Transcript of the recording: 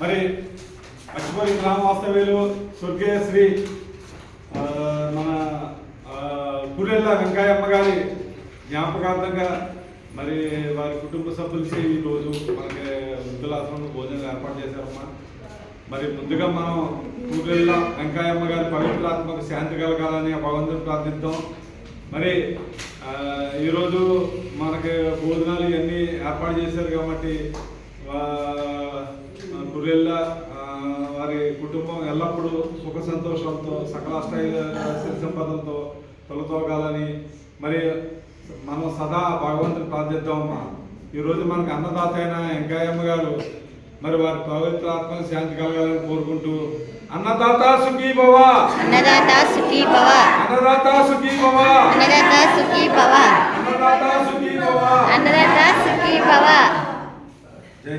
మరి అచ్చిపల్లి గ్రామ వాస్తవ్యులు స్వర్గీయ శ్రీ మన ఆ, కురెల్ల వెంకయ్యమ్మ గారి జ్ఞాపకార్థంగా మరి వారి కుటుంబ సభ్యులకి ఈరోజు మనకి వృద్ధులాశ్రమంలో భోజనం ఏర్పాటు చేశారమ్మా. మరి ముందుగా మనం కురెల్ల వెంకయ్యమ్మ గారి పవిత్రాత్మక శాంతి కలగాలని ఆ భగవంతుని ప్రార్థిద్దాం. మరి ఈరోజు మనకి భోజనాలు ఇవన్నీ ఏర్పాటు చేశారు కాబట్టి ఆ, వారి కుటుంబం ఎల్లప్పుడూ సుఖ సంతోషాలతో సకలాష్టాయ సిరి సంపదలతో తొలతోగాలని మరి మనం సదా భగవంతుని ప్రార్థిద్దామమ్మా. ఈరోజు మనకు అన్నదాత అయిన వెంకయ్యమ్మ గారు మరి వారి పవిత్ర ఆత్మ శాంతి కలగాలని కోరుకుంటూ అన్నదాత సుఖీ భవ! అన్నదాత సుఖీ భవ! అన్నదాత సుఖీ భవ! అన్నదాత సుఖీ భవ! అన్నదాత సుఖీ భవ! అన్నదాత సుఖీ భవ! జై